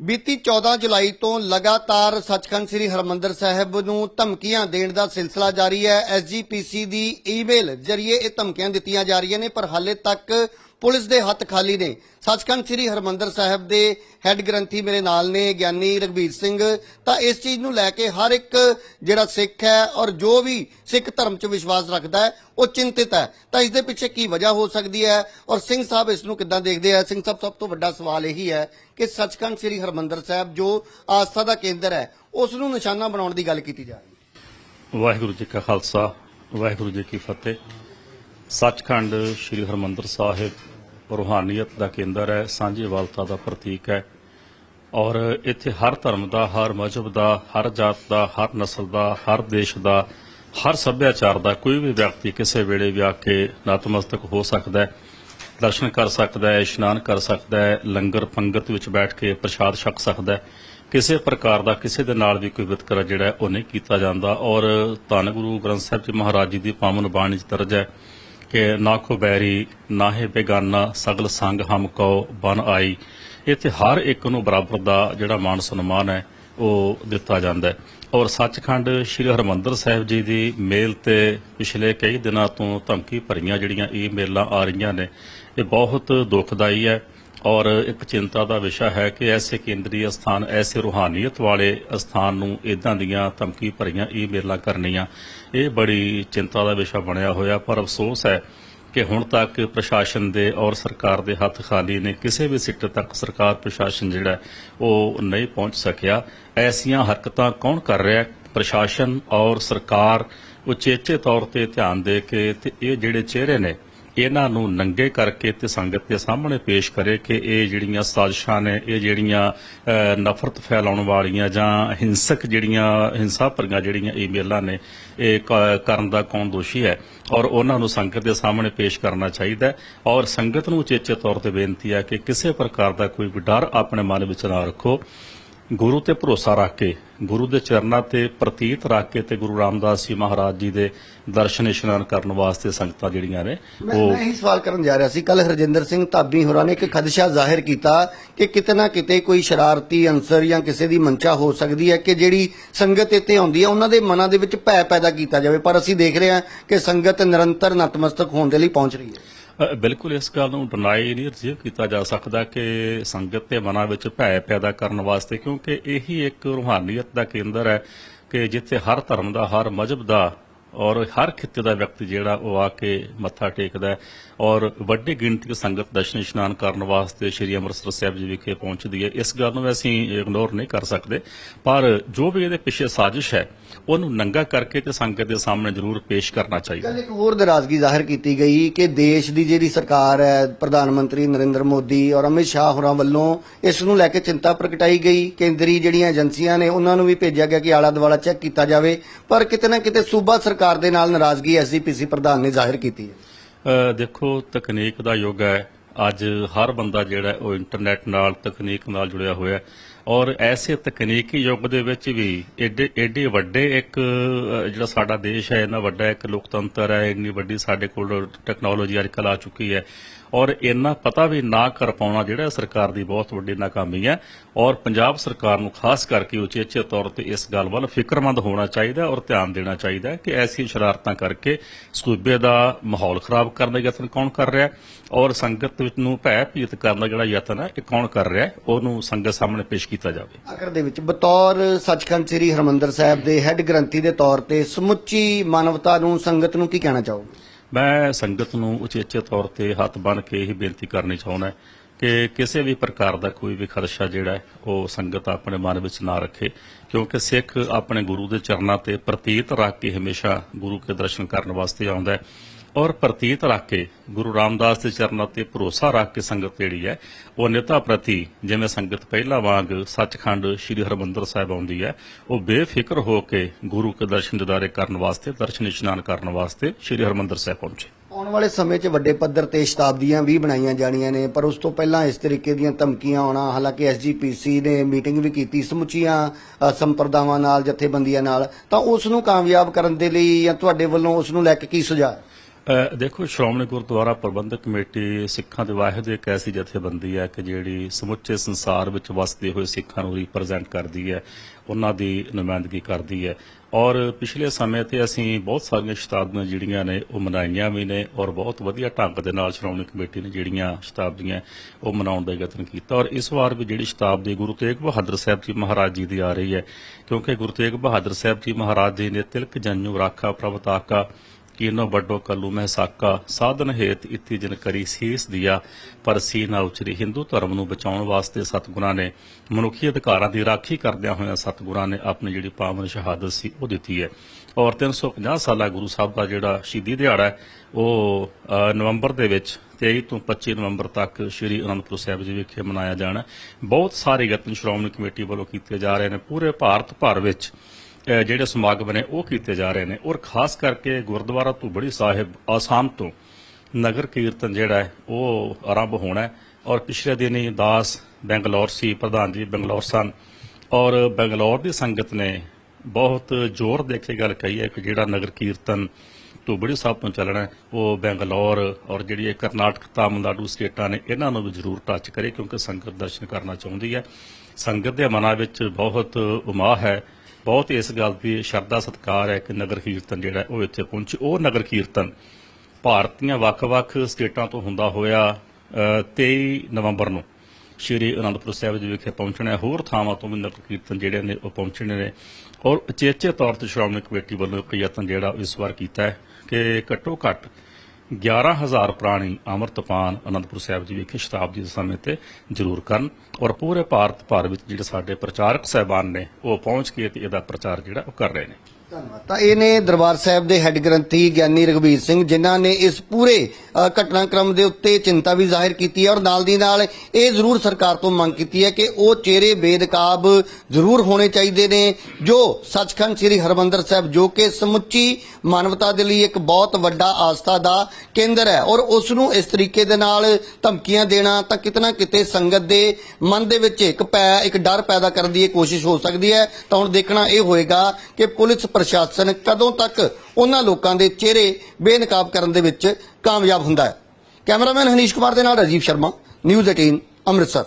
ਬੀਤੀ 14 ਜੁਲਾਈ ਤੋਂ ਲਗਾਤਾਰ ਸੱਚਖੰਡ ਸ੍ਰੀ ਹਰਮੰਦਰ ਸਾਹਿਬ ਨੂੰ ਧਮਕੀਆਂ ਦੇਣ ਦਾ ਸਿਲਸਿਲਾ ਜਾਰੀ ਹੈ। ਐਸਜੀਪੀਸੀ ਦੀ ਈਮੇਲ ਜ਼ਰੀਏ ਇਹ ਧਮਕੀਆਂ ਦਿੱਤੀਆਂ ਜਾ ਰਹੀਆਂ ਨੇ, ਪਰ ਹਾਲੇ ਤੱਕ ਪੁਲਿਸ ਦੇ ਹੱਥ ਖਾਲੀ ਨੇ। ਸੱਚਖੰਡ ਸ੍ਰੀ ਹਰਮੰਦਰ ਸਾਹਿਬ ਦੇ ਹੈੱਡ ਗ੍ਰੰਥੀ ਮੇਰੇ ਨਾਲ ਨੇ, ਗਿਆਨੀ ਰਗਵੀਰ ਸਿੰਘ। ਤਾਂ ਇਸ ਚੀਜ਼ ਨੂੰ ਲੈ ਕੇ ਹਰ ਇੱਕ ਜਿਹੜਾ ਸਿੱਖ ਹੈ ਔਰ ਜੋ ਵੀ ਸਿੱਖ ਧਰਮ 'ਚ ਵਿਸ਼ਵਾਸ ਰੱਖਦਾ ਹੈ, ਉਹ ਚਿੰਤਿਤ ਹੈ। ਤਾਂ ਇਸ ਦੇ ਪਿੱਛੇ ਕੀ ਵਜ੍ਹਾ ਹੋ ਸਕਦੀ ਹੈ? ਔਰ ਸਿੰਘ ਸਾਹਿਬ ਇਸ ਨੂੰ ਕਿੱਦਾਂ ਦੇਖਦੇ ਆ? ਸਿੰਘ ਸਾਹਿਬ, ਸਭ ਤੋਂ ਵੱਡਾ ਸਵਾਲ ਇਹੀ ਹੈ ਕਿ ਸੱਚਖੰਡ ਸ੍ਰੀ ਹਰਮੰਦਰ ਸਾਹਿਬ ਜੋ ਆਸਥਾ ਦਾ ਕੇਂਦਰ ਹੈ, ਉਸ ਨੂੰ ਨਿਸ਼ਾਨਾ ਬਣਾਉਣ ਦੀ ਗੱਲ ਕੀਤੀ ਜਾ ਰਹੀ ਹੈ। ਵਾਹਿਗੁਰੂ ਜੀ ਕਾ ਖਾਲਸਾ, ਵਾਹਿਗੁਰੂ ਜੀ ਕੀ ਫਤਿਹ। ਸੱਚਖੰਡ ਸ੍ਰੀ ਹਰਮੰਦਰ ਸਾਹਿਬ ਰੂਹਾਨੀਅਤ ਦਾ ਕੇਂਦਰ ਹੈ ਸਾਂਝੀਵਾਲਤਾ ਦਾ ਪ੍ਰਤੀਕ ਹੈ ਔਰ ਇੱਥੇ ਹਰ ਧਰਮ ਦਾ, ਹਰ ਮਜ਼ਹਬ ਦਾ, ਹਰ ਜਾਤ ਦਾ, ਹਰ ਨਸਲ ਦਾ, ਹਰ ਦੇਸ਼ ਦਾ, ਹਰ ਸੱਭਿਆਚਾਰ ਦਾ ਕੋਈ ਵੀ ਵਿਅਕਤੀ ਕਿਸੇ ਵੇਲੇ ਵੀ ਆ ਕੇ ਨਤਮਸਤਕ ਹੋ ਸਕਦਾ ਹੈ, ਦਰਸ਼ਨ ਕਰ ਸਕਦਾ ਹੈ, ਇਸ਼ਨਾਨ ਕਰ ਸਕਦਾ ਹੈ, ਲੰਗਰ ਪੰਗਤ ਵਿੱਚ ਬੈਠ ਕੇ ਪ੍ਰਸ਼ਾਦ ਛਕ ਸਕਦਾ ਹੈ, ਕਿਸੇ ਪ੍ਰਕਾਰ ਦਾ ਕਿਸੇ ਦੇ ਨਾਲ ਵੀ ਕੋਈ ਵਿਤਕਰਾ ਜਿਹੜਾ ਉਹ ਨਹੀਂ ਕੀਤਾ ਜਾਂਦਾ ਔਰ ਧੰਨ ਗੁਰੂ ਗ੍ਰੰਥ ਸਾਹਿਬ ਜੀ ਮਹਾਰਾਜ ਜੀ ਦੀ ਪਾਵਨ ਬਾਣੀ ਚ ਦਰਜ ਹੈ ਕਿ ਨਾ ਕੋ ਬੈਰੀ, ਨਾ ਹੈ ਬੇਗਾਨਾ, ਸਗਲ ਸੰਗ ਹਮ ਕੋ ਬਨ ਆਈ। ਇੱਥੇ ਹਰ ਇੱਕ ਨੂੰ ਬਰਾਬਰ ਦਾ ਜਿਹੜਾ ਮਾਨ ਸਨਮਾਨ ਹੈ, ਉਹ ਦਿੱਤਾ ਜਾਂਦਾ ਹੈ। ਔਰ ਸੱਚਖੰਡ ਸ੍ਰੀ ਹਰਮੰਦਰ ਸਾਹਿਬ ਜੀ ਦੀ ਮੇਲ ਤੇ ਪਿਛਲੇ ਕਈ ਦਿਨਾਂ ਤੋਂ ਧਮਕੀ ਭਰੀਆਂ ਜਿਹੜੀਆਂ ਈਮੇਲਾਂ ਆ ਰਹੀਆਂ ਨੇ, ਇਹ ਬਹੁਤ ਦੁਖਦਾਈ ਹੈ। ਔਰ ਇੱਕ ਚਿੰਤਾ ਦਾ ਵਿਸ਼ਾ ਹੈ ਕਿ ਐਸੇ ਕੇਂਦਰੀ ਸਥਾਨ ਐਸੇ ਰੂਹਾਨੀਅਤ ਵਾਲੇ ਸਥਾਨ ਨੂੰ ਇਦਾਂ ਦੀਆਂ ਧਮਕੀ ਭਰੀਆਂ ਈਮੇਲਾਂ ਕਰਨੀਆਂ, ਇਹ ਬੜੀ ਚਿੰਤਾ ਦਾ ਵਿਸ਼ਾ ਬਣਿਆ ਹੋਇਆ। ਪਰ ਅਫਸੋਸ ਹੈ ਕਿ ਹੁਣ ਤੱਕ ਪ੍ਰਸ਼ਾਸਨ ਦੇ ਔਰ ਸਰਕਾਰ ਦੇ ਹੱਥ ਖਾਲੀ ਨੇ ਕਿਸੇ ਵੀ ਸਿੱਟ ਤੱਕ ਸਰਕਾਰ ਪ੍ਰਸ਼ਾਸਨ ਜਿਹੜਾ ਉਹ ਨਹੀਂ ਪਹੁੰਚ ਸਕਿਆ। ਐਸੀਆਂ ਹਰਕਤਾਂ ਕੌਣ ਕਰ ਰਿਹਾ? ਪ੍ਰਸ਼ਾਸਨ ਔਰ ਸਰਕਾਰ ਉਚੇਚੇ ਤੌਰ ਤੇ ਧਿਆਨ ਦੇ ਕੇ ਤੇ ਇਹ ਜਿਹੜੇ ਚਿਹਰੇ ਨੇ ਇਹਨਾਂ ਨੂੰ ਨੰਗੇ ਕਰਕੇ ਤੇ ਸੰਗਤ ਦੇ ਸਾਹਮਣੇ ਪੇਸ਼ ਕਰੇ ਕਿ ਇਹ ਜਿਹੜੀਆਂ ਸਾਜ਼ਿਸ਼ਾਂ ਨੇ, ਇਹ ਜਿਹੜੀਆਂ ਨਫ਼ਰਤ ਫੈਲਾਉਣ ਵਾਲੀਆਂ ਜਾਂ ਹਿੰਸਕ ਜਿਹੜੀਆਂ, ਹਿੰਸਾ ਭਰੀਆਂ ਜਿਹੜੀਆਂ ਈਮੇਲਾਂ ਨੇ, ਇਹ ਕਰਨ ਦਾ ਕੌਣ ਦੋਸ਼ੀ ਹੈ? ਔਰ ਉਹਨਾਂ ਨੂੰ ਸੰਗਤ ਦੇ ਸਾਹਮਣੇ ਪੇਸ਼ ਕਰਨਾ ਚਾਹੀਦਾ ਔਰ ਸੰਗਤ ਨੂੰ ਉਚੇਚੇ ਤੌਰ ਤੇ ਬੇਨਤੀ ਹੈ ਕਿ ਕਿਸੇ ਪ੍ਰਕਾਰ ਦਾ ਕੋਈ ਵੀ ਡਰ ਆਪਣੇ ਮਨ ਵਿੱਚ ਨਾ ਰੱਖੋ। ਗੁਰੂ ਤੇ ਭਰੋਸਾ ਰੱਖ ਕੇ ਗੁਰੂ ਦੇ ਚਰਨਾਂ ਤੇ ਪ੍ਰਤੀਤ ਰੱਖ ਕੇ ਤੇ ਗੁਰੂ ਰਾਮਦਾਸ ਜੀ ਮਹਾਰਾਜ ਜੀ ਦੇ ਦਰਸ਼ਨ ਇਸ਼ਨਾਨ ਕਰਨ ਵਾਸਤੇ ਸੰਗਤਾਂ ਜਿਹੜੀਆਂ ਨੇ ਉਹ ਮੈਂ ਇਹੀ ਸਵਾਲ ਕਰਨ ਜਾ ਰਿਹਾ ਸੀ। ਕੱਲ ਹਰਜਿੰਦਰ ਸਿੰਘ ਧਾਬੀ ਹੋਰਾਂ ਨੇ ਇੱਕ ਖਦਸ਼ਾ ਜ਼ਾਹਿਰ ਕੀਤਾ ਕਿ ਕਿਤੇ ਨਾ ਕਿਤੇ ਕੋਈ ਸ਼ਰਾਰਤੀ ਅੰਸਰ ਜਾਂ ਕਿਸੇ ਦੀ ਮਨਚਾ ਹੋ ਸਕਦੀ ਹੈ ਕਿ ਜਿਹੜੀ ਸੰਗਤ ਇੱਥੇ ਆਉਂਦੀ ਹੈ ਉਹਨਾਂ ਦੇ ਮਨਾਂ ਦੇ ਵਿੱਚ ਭੈ ਪੈਦਾ ਕੀਤਾ ਜਾਵੇ। ਪਰ ਅਸੀਂ ਦੇਖ ਰਹੇ ਹਾਂ ਕਿ ਸੰਗਤ ਨਿਰੰਤਰ ਨਤਮਸਤਕ ਹੋਣ ਦੇ ਲਈ ਪਹੁੰਚ ਰਹੀ ਹੈ। ਬਿਲਕੁਲ ਇਸ ਗੱਲ ਨੂੰ ਡਿਨਾਈ ਨਹੀਂ ਰਿਸੀਵ ਕੀਤਾ ਜਾ ਸਕਦਾ ਕਿ ਸੰਗਤ ਦੇ ਮਨਾਂ ਵਿੱਚ ਭੈ ਪੈਦਾ ਕਰਨ ਵਾਸਤੇ, ਕਿਉਂਕਿ ਇਹੀ ਇੱਕ ਰੂਹਾਨੀਅਤ ਦਾ ਕੇਂਦਰ ਹੈ ਕਿ ਜਿੱਥੇ ਹਰ ਧਰਮ ਦਾ, ਹਰ ਮਜ਼ਹਬ ਦਾ ਔਰ ਹਰ ਖਿੱਤੇ ਦਾ ਵਿਅਕਤੀ ਜਿਹੜਾ ਉਹ ਆ ਕੇ ਮੱਥਾ ਟੇਕਦਾ ਔਰ ਵੱਡੀ ਗਿਣਤੀ ਦੀ ਸੰਗਤ ਦਰਸ਼ਨ ਇਸ਼ਨਾਨ ਕਰਨ ਵਾਸਤੇ ਸ੍ਰੀ ਅੰਮ੍ਰਿਤਸਰ ਸਾਹਿਬ ਜੀ ਵਿਖੇ ਪਹੁੰਚਦੀ ਹੈ। ਇਸ ਗੱਲ ਨੂੰ ਅਸੀਂ ਇਗਨੋਰ ਨਹੀਂ ਕਰ ਸਕਦੇ। ਪਰ ਜੋ ਵੀ ਇਹਦੇ ਪਿੱਛੇ ਸਾਜ਼ਿਸ਼ ਹੈ, ਉਹਨੂੰ ਨੰਗਾ ਕਰਕੇ ਤੇ ਸੰਗਤ ਦੇ ਸਾਹਮਣੇ ਜ਼ਰੂਰ ਪੇਸ਼ ਕਰਨਾ ਚਾਹੀਦਾ। ਇੱਕ ਹੋਰ ਨਾਰਾਜ਼ਗੀ ਜ਼ਾਹਿਰ ਕੀਤੀ ਗਈ ਕਿ ਦੇਸ਼ ਦੀ ਜਿਹੜੀ ਸਰਕਾਰ ਹੈ, ਪ੍ਰਧਾਨ ਮੰਤਰੀ ਨਰਿੰਦਰ ਮੋਦੀ ਔਰ ਅਮਿਤ ਸ਼ਾਹ ਹੋਰਾਂ ਵੱਲੋਂ ਇਸ ਨੂੰ ਲੈ ਕੇ ਚਿੰਤਾ ਪ੍ਰਗਟਾਈ ਗਈ। ਕੇਂਦਰੀ ਜਿਹੜੀਆਂ ਏਜੰਸੀਆਂ ਨੇ ਉਹਨਾਂ ਨੂੰ ਵੀ ਭੇਜਿਆ ਗਿਆ ਕਿ ਆਲਾ ਦੁਆਲਾ ਚੈੱਕ ਕੀਤਾ ਜਾਵੇ। ਪਰ ਕਿਤੇ ਨਾ ਕਿਤੇ ਸੂਬਾ ਸਰਕਾਰ ਸਰਕਾਰ ਦੇ ਨਾਲ ਨਾਰਾਜ਼ਗੀ ਐਸਜੀਪੀਸੀ ਪ੍ਰਧਾਨ ਨੇ ਜ਼ਾਹਿਰ ਕੀਤੀ ਹੈ। ਦੇਖੋ, ਤਕਨੀਕ ਦਾ ਯੁੱਗ ਹੈ। ਅੱਜ ਹਰ ਬੰਦਾ ਜਿਹੜਾ ਉਹ ਇੰਟਰਨੈਟ ਨਾਲ, ਤਕਨੀਕ ਨਾਲ ਜੁੜਿਆ ਹੋਇਆ ਹੈ। ਔਰ ਐਸੇ ਤਕਨੀਕੀ ਯੁੱਗ ਦੇ ਵਿੱਚ ਵੀ ਏਡੇ ਏਡੇ ਵੱਡੇ ਇੱਕ ਜਿਹੜਾ ਸਾਡਾ ਦੇਸ਼ ਹੈ, ਇੰਨਾ ਵੱਡਾ ਇੱਕ ਲੋਕਤੰਤਰ ਹੈ, ਇੰਨੀ ਵੱਡੀ ਸਾਡੇ ਕੋਲ ਟੈਕਨੋਲੋਜੀ ਅੱਜ ਅੱਜਕੱਲ ਆ ਚੁੱਕੀ ਹੈ। ਔਰ ਇੰਨਾ ਪਤਾ ਵੀ ਨਾ ਕਰ ਪਾਉਣਾ ਜਿਹੜਾ ਸਰਕਾਰ ਦੀ ਬਹੁਤ ਵੱਡੀ ਨਾਕਾਮੀ ਹੈ। ਔਰ ਪੰਜਾਬ ਸਰਕਾਰ ਨੂੰ ਖਾਸ ਕਰਕੇ ਉਚੇਚੇ ਤੌਰ ਤੇ ਇਸ ਗੱਲ ਵੱਲ ਫਿਕਰਮੰਦ ਹੋਣਾ ਚਾਹੀਦਾ ਔਰ ਧਿਆਨ ਦੇਣਾ ਚਾਹੀਦਾ ਕਿ ਐਸੀ ਸ਼ਰਾਰਤਾਂ ਕਰਕੇ ਸੂਬੇ ਦਾ ਮਾਹੌਲ ਖਰਾਬ ਕਰਨ ਦਾ ਯਤਨ ਕੌਣ ਕਰ ਰਿਹਾ ਔਰ ਸੰਗਤ ਵਿੱਚ ਨੂੰ ਭੈ ਭੀਤ ਕਰਨ ਦਾ ਜਿਹੜਾ ਯਤਨ ਹੈ, ਇਹ ਕੌਣ ਕਰ ਰਿਹਾ ਉਹਨੂੰ ਸੰਗਤ ਸਾਹਮਣੇ ਪੇਸ਼ ਕੀਤਾ ਜਾਵੇ। ਆਖਰ ਦੇ ਵਿੱਚ ਬਤੌਰ ਸੱਚਖੰਡ ਸ੍ਰੀ ਹਰਮੰਦਰ ਸਾਹਿਬ ਦੇ ਹੈੱਡ ਗ੍ਰੰਥੀ ਦੇ ਤੌਰ ਤੇ ਸਮੁੱਚੀ ਮਾਨਵਤਾ ਨੂੰ ਸੰਗਤ ਨੂੰ ਕੀ ਕਹਿਣਾ ਚਾਹੋਗੇ ਮੈਂ ਸੰਗਤ ਨੂੰ ਉਚੇਚੇ ਤੌਰ ਤੇ ਹੱਥ ਬੰਨ੍ਹ ਕੇ ਇਹ ਬੇਨਤੀ ਕਰਨੀ ਚਾਹੁੰਦਾ ਕਿ ਕਿਸੇ ਵੀ ਪ੍ਰਕਾਰ ਦਾ ਕੋਈ ਵੀ ਖਦਸ਼ਾ ਜਿਹੜਾ ਹੈ ਉਹ ਸੰਗਤ ਆਪਣੇ ਮਨ ਵਿੱਚ ਨਾ ਰੱਖੇ ਕਿਉਂਕਿ ਸਿੱਖ ਆਪਣੇ ਗੁਰੂ ਦੇ ਚਰਨਾਂ ਤੇ ਪ੍ਰਤੀਤ ਰੱਖ ਕੇ ਹਮੇਸ਼ਾ ਗੁਰੂ ਕੇ ਦਰਸ਼ਨ ਕਰਨ ਵਾਸਤੇ ਆਉਂਦਾ ਹੈ। ਔਰ ਪ੍ਰਤੀਤ ਰੱਖ ਕੇ ਗੁਰੂ ਰਾਮਦਾਸ ਦੇ ਚਰਨਾਂ ਤੇ ਭਰੋਸਾ ਰੱਖ ਕੇ ਸੰਗਤ ਜਿਹੜੀ ਹੈ, ਉਹ ਨਿਤਾ ਪ੍ਰਤੀ ਜਿਵੇਂ ਸੰਗਤ ਪਹਿਲਾਂ ਵਾਂਗ ਸੱਚਖੰਡ ਸ੍ਰੀ ਹਰਮੰਦਰ ਸਾਹਿਬ ਆਉਂਦੀ ਹੈ, ਉਹ ਬੇਫਿਕਰ ਹੋ ਕੇ ਗੁਰੂ ਕੇ ਦਰਸ਼ਨ ਦਿਦਾਰੇ ਕਰਨ ਵਾਸਤੇ, ਦਰਸ਼ਨ ਇਸ਼ਨਾਨ ਕਰਨ ਵਾਸਤੇ ਸ੍ਰੀ ਹਰਮੰਦਰ ਸਾਹਿਬ ਪਹੁੰਚੇ। ਆਉਣ ਵਾਲੇ ਸਮੇਂ 'ਚ ਵੱਡੇ ਪੱਧਰ ਤੇ ਸ਼ਤਾਬਦੀਆਂ ਵੀ ਬਣਾਈਆਂ ਜਾਣੀਆਂ ਨੇ, ਪਰ ਉਸ ਤੋਂ ਪਹਿਲਾਂ ਇਸ ਤਰੀਕੇ ਦੀਆਂ ਧਮਕੀਆਂ ਆਉਣਾ, ਹਾਲਾਂਕਿ ਐਸਜੀਪੀਸੀ ਨੇ ਮੀਟਿੰਗ ਵੀ ਕੀਤੀ, ਸਮੁੱਚੀਆਂ ਸੰਪਰਦਾਵਾਂ ਨਾਲ, ਜਥੇਬੰਦੀਆਂ ਨਾਲ, ਤਾਂ ਉਸ ਨੂੰ ਕਾਮਯਾਬ ਕਰਨ ਦੇ ਲਈ ਜਾਂ ਤੁਹਾਡੇ ਵੱਲੋਂ ਉਸ ਨੂੰ ਲੈ ਕੇ ਕੀ ਸੁਝਾਅ? ਦੇਖੋ, ਸ਼੍ਰੋਮਣੀ ਗੁਰਦੁਆਰਾ ਪ੍ਰਬੰਧਕ ਕਮੇਟੀ ਸਿੱਖਾਂ ਦੇ ਵਾਹਿਦ ਇੱਕ ਐਸੀ ਜਥੇਬੰਦੀ ਹੈ ਕਿ ਜਿਹੜੀ ਸਮੁੱਚੇ ਸੰਸਾਰ ਵਿੱਚ ਵਸਦੇ ਹੋਏ ਸਿੱਖਾਂ ਨੂੰ ਰਿਪਰੈਜ਼ੈਂਟ ਕਰਦੀ ਹੈ, ਉਹਨਾਂ ਦੀ ਨੁਮਾਇੰਦਗੀ ਕਰਦੀ ਹੈ। ਔਰ ਪਿਛਲੇ ਸਮੇਂ ਤੇ ਅਸੀਂ ਬਹੁਤ ਸਾਰੀਆਂ ਸ਼ਤਾਬਦੀਆਂ ਜਿਹੜੀਆਂ ਨੇ, ਉਹ ਮਨਾਈਆਂ ਵੀ ਨੇ ਔਰ ਬਹੁਤ ਵਧੀਆ ਢੰਗ ਦੇ ਨਾਲ ਸ਼੍ਰੋਮਣੀ ਕਮੇਟੀ ਨੇ ਜਿਹੜੀਆਂ ਸ਼ਤਾਬਦੀਆਂ, ਉਹ ਮਨਾਉਣ ਦਾ ਯਤਨ ਕੀਤਾ। ਔਰ ਇਸ ਵਾਰ ਵੀ ਜਿਹੜੀ ਸ਼ਤਾਬਦੀ ਗੁਰੂ ਤੇਗ ਬਹਾਦਰ ਸਾਹਿਬ ਜੀ ਮਹਾਰਾਜ ਜੀ ਦੀ ਆ ਰਹੀ ਹੈ, ਕਿਉਂਕਿ ਗੁਰੂ ਤੇਗ ਬਹਾਦਰ ਸਾਹਿਬ ਜੀ ਮਹਾਰਾਜ ਜੀ ਨੇ ਤਿਲਕ ਜੰਨੂ ਰਾਖਾ ਪ੍ਰਭ ਤਾਕਾ ਕੀਨੋ ਵੱਡੋ ਕੱਲੂ ਸਾਧਨ ਹੇਤ ਇਤੀ ਜਨ ਕਰੀ ਸੀਸ ਦਿਆ, ਪਰ ਸੀ ਨਾ ਉਚਰੀ ਹਿੰਦੂ ਧਰਮ ਨੂੰ ਬਚਾਉਣ ਵਾਸਤੇ ਸਤਿਗੁਰਾਂ ਨੇ ਮਨੁੱਖੀ ਅਧਿਕਾਰਾਂ ਦੀ ਰਾਖੀ ਕਰਦਿਆਂ ਹੋਇਆਂ ਸਤਿਗੁਰਾਂ ਨੇ ਆਪਣੀ ਜਿਹੜੀ ਪਾਵਨ ਸ਼ਹਾਦਤ ਸੀ, ਉਹ ਦਿੱਤੀ ਹੈ। ਔਰ 350 ਸਾਲਾ ਗੁਰੂ ਸਾਹਿਬ ਦਾ ਜਿਹੜਾ ਸ਼ਹੀਦੀ ਦਿਹਾੜਾ ਹੈ, ਉਹ ਨਵੰਬਰ ਦੇ ਵਿੱਚ 23 ਤੋਂ 25 ਨਵੰਬਰ ਤੱਕ ਸ੍ਰੀ ਅਨੰਦਪੁਰ ਸਾਹਿਬ ਜੀ ਵਿਖੇ ਮਨਾਇਆ ਜਾਣਾ ਬਹੁਤ ਸਾਰੇ ਯਤਨ ਸ਼੍ਰੋਮਣੀ ਕਮੇਟੀ ਵੱਲੋਂ ਕੀਤੇ ਜਾ ਰਹੇ ਨੇ। ਪੂਰੇ ਭਾਰਤ ਭਰ ਵਿੱਚ ਜਿਹੜੇ ਸਮਾਗਮ ਨੇ, ਉਹ ਕੀਤੇ ਜਾ ਰਹੇ ਨੇ। ਔਰ ਖਾਸ ਕਰਕੇ ਗੁਰਦੁਆਰਾ ਧੂਬੜੀ ਸਾਹਿਬ ਆਸਾਮ ਤੋਂ ਨਗਰ ਕੀਰਤਨ ਜਿਹੜਾ ਹੈ, ਉਹ ਆਰੰਭ ਹੋਣਾ ਹੈ। ਔਰ ਪਿਛਲੇ ਦਿਨ ਹੀ ਦਾਸ ਬੈਂਗਲੌਰ ਸੀ, ਪ੍ਰਧਾਨ ਜੀ ਬੈਂਗਲੌਰ ਸਨ। ਔਰ ਬੈਂਗਲੌਰ ਦੀ ਸੰਗਤ ਨੇ ਬਹੁਤ ਜ਼ੋਰ ਦੇ ਕੇ ਗੱਲ ਕਹੀ ਹੈ ਕਿ ਜਿਹੜਾ ਨਗਰ ਕੀਰਤਨ ਧੂਬੜੀ ਸਾਹਿਬ ਤੋਂ ਚੱਲਣਾ ਉਹ ਬੈਂਗਲੌਰ ਔਰ ਜਿਹੜੀ ਇਹ ਕਰਨਾਟਕ, ਤਾਮਿਲਨਾਡੂ ਸਟੇਟਾਂ ਨੇ, ਇਹਨਾਂ ਨੂੰ ਵੀ ਜ਼ਰੂਰ ਟੱਚ ਕਰੇ, ਕਿਉਂਕਿ ਸੰਗਤ ਦਰਸ਼ਨ ਕਰਨਾ ਚਾਹੁੰਦੀ ਹੈ। ਸੰਗਤ ਦੇ ਮਨਾਂ ਵਿੱਚ ਬਹੁਤ ਉਮਾ ਹੈ ਬਹੁਤ ਇਸ ਗੱਲ ਦੀ ਸ਼ਰਧਾ ਸਤਿਕਾਰ ਹੈ ਕਿ ਨਗਰ ਕੀਰਤਨ ਜਿਹੜਾ ਉਹ ਇੱਥੇ ਪਹੁੰਚੇ। ਉਹ ਨਗਰ ਕੀਰਤਨ ਭਾਰਤ ਦੀਆਂ ਵੱਖ-ਵੱਖ ਸਟੇਟਾਂ ਤੋਂ ਹੁੰਦਾ ਹੋਇਆ ਅ, 23 ਨਵੰਬਰ ਨੂੰ ਸ਼੍ਰੀ ਅਨੰਦਪੁਰ ਸਾਹਿਬ ਜੀ ਵਿਖੇ ਪਹੁੰਚਣਾ ਹੈ। ਹੋਰ ਥਾਵਾਂ ਤੋਂ ਵੀ ਨਗਰ ਕੀਰਤਨ ਜਿਹੜੇ ਨੇ ਉਹ ਪਹੁੰਚਣੇ ਨੇ। ਔਰ ਉਚੇਚੇ ਤੌਰ ਤੇ ਸ਼੍ਰੋਮਣੀ ਕਮੇਟੀ ਵੱਲੋਂ ਇੱਕ ਯਤਨ ਜਿਹੜਾ ਇਸ ਵਾਰ ਕੀਤਾ ਹੈ ਕਿ ਘੱਟੋ ਘੱਟ 11000 ਪ੍ਰਾਣੀ ਅਮਰਤਪਾਨ ਅਨੰਦਪੁਰ ਸਾਹਿਬ ਜੀ ਵਿਖੇ ਸ਼ਤਾਬਦੀ ਦੇ ਸਮੇਂ ਤੇ ਜ਼ਰੂਰ ਕਰਨ ਔਰ ਪੂਰੇ ਭਾਰਤ ਭਰ ਵਿੱਚ ਜਿਹੜੇ ਸਾਡੇ ਪ੍ਰਚਾਰਕ ਸਹਿਬਾਨ ਨੇ ਉਹ ਪਹੁੰਚ ਕੇ ਤੇ ਇਹਦਾ ਪ੍ਰਚਾਰ ਜਿਹੜਾ ਉਹ ਕਰ ਰਹੇ ਨੇ। ਧੰਨਵਾਦ। ਤਾਂ ਇਹ ਨੇ ਦਰਬਾਰ ਸਾਹਿਬ ਦੇ ਹੈੱਡ ਗ੍ਰੰਥੀ ਗਿਆਨੀ ਰਘਬੀਰ ਸਿੰਘ, ਜਿਨ੍ਹਾਂ ਨੇ ਇਸ ਪੂਰੇ ਘਟਨਾਕ੍ਰਮ ਦੇ ਉੱਤੇ ਚਿੰਤਾ ਵੀ ਜ਼ਾਹਿਰ ਕੀਤੀ ਹੈ ਔਰ ਨਾਲ ਦੀ ਨਾਲ ਇਹ ਜ਼ਰੂਰ ਸਰਕਾਰ ਤੋਂ ਮੰਗ ਕੀਤੀ ਹੈ ਕਿ ਉਹ ਚਿਹਰੇ ਬੇਦਕਾਬ ਜ਼ਰੂਰ ਹੋਣੇ ਚਾਹੀਦੇ ਨੇ, ਜੋ ਸੱਚਖੰਡ ਸ੍ਰੀ ਹਰਮੰਦਰ ਸਾਹਿਬ, ਜੋ ਕਿ ਸਮੁੱਚੀ ਮਾਨਵਤਾ ਦੇ ਲਈ ਇੱਕ ਬਹੁਤ ਵੱਡਾ ਆਸਥਾ ਦਾ ਕੇਂਦਰ ਹੈ ਔਰ ਉਸ ਨੂੰ ਇਸ ਤਰੀਕੇ ਦੇ ਨਾਲ ਧਮਕੀਆਂ ਦੇਣਾ ਤਾਂ ਕਿਤਨਾ ਕਿਤੇ ਸੰਗਤ ਦੇ ਮਨ ਦੇ ਵਿੱਚ ਇੱਕ ਪੈ, ਇੱਕ ਡਰ ਪੈਦਾ ਕਰਨ ਦੀ ਕੋਸ਼ਿਸ਼ ਹੋ ਸਕਦੀ ਹੈ। ਤਾਂ ਹੁਣ ਦੇਖਣਾ ਇਹ ਹੋਏਗਾ ਕਿ ਪੁਲਿਸ ਪ੍ਰਸ਼ਾਸਨ ਕਦੋਂ ਤੱਕ ਉਹਨਾਂ ਲੋਕਾਂ ਦੇ ਚਿਹਰੇ ਬੇਨਕਾਬ ਕਰਨ ਦੇ ਵਿੱਚ ਕਾਮਯਾਬ ਹੁੰਦਾ ਹੈ? ਕੈਮਰਾਮੈਨ ਹਨੀਸ਼ ਕੁਮਾਰ ਦੇ ਨਾਲ ਰਾਜੀਵ ਸ਼ਰਮਾ, ਨਿਊਜ਼ 18 ਅੰਮ੍ਰਿਤਸਰ।